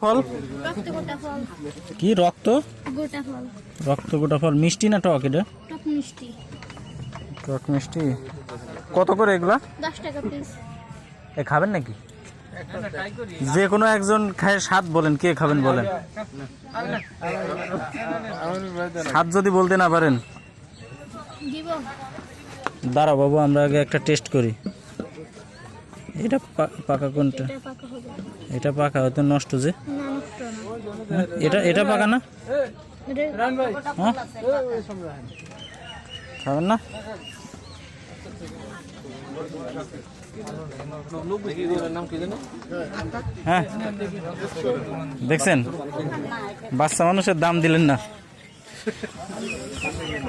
ফল? কি রক্ত? গোটা ফল। রক্ত গোটা ফল। মিষ্টি না টক এটা? টক মিষ্টি। টক মিষ্টি। কত করে এগুলা? দশ টাকা পিস এ খাবেন নাকি? যে কোনো একজন খায় স্বাদ বলেন কে খাবেন বলেন। স্বাদ যদি বলতে না পারেন। দাঁড়াও বাবু আমরা আগে একটা টেস্ট করি। এটা পাকা কোনটা? এটা পাকা হবে এটা পাকা হয়তো নষ্ট যে। না নষ্ট না। হ্যাঁ, এটা এটা পাকা না? হ্যাঁ? খাবেন না? হ্যাঁ। দেখছেন? বাচ্চা মানুষের দাম দিলেন না।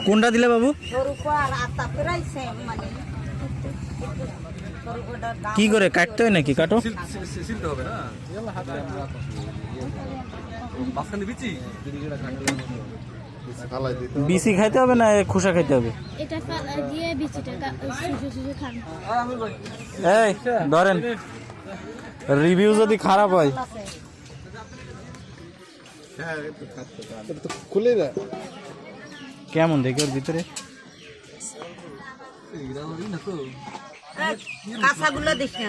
কোনটা দিলে বাবু? কি করে কাটতে হয় নাকি কাটো? সিলতে হবে না? মাঝখানে বিচি? বিসি খাইতে হবে না খোসা খাইতে হবে? এই ধরেন। রিভিউ যদি খারাপ হয়। খুলে দেয় কেমন দেখি ওর ভিতরে? কাঁচাগুলো দেখি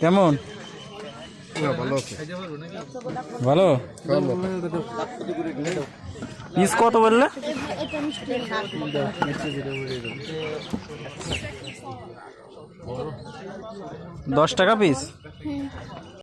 কেমন? ভালো? পিস কত বললে? দশ টাকা পিস?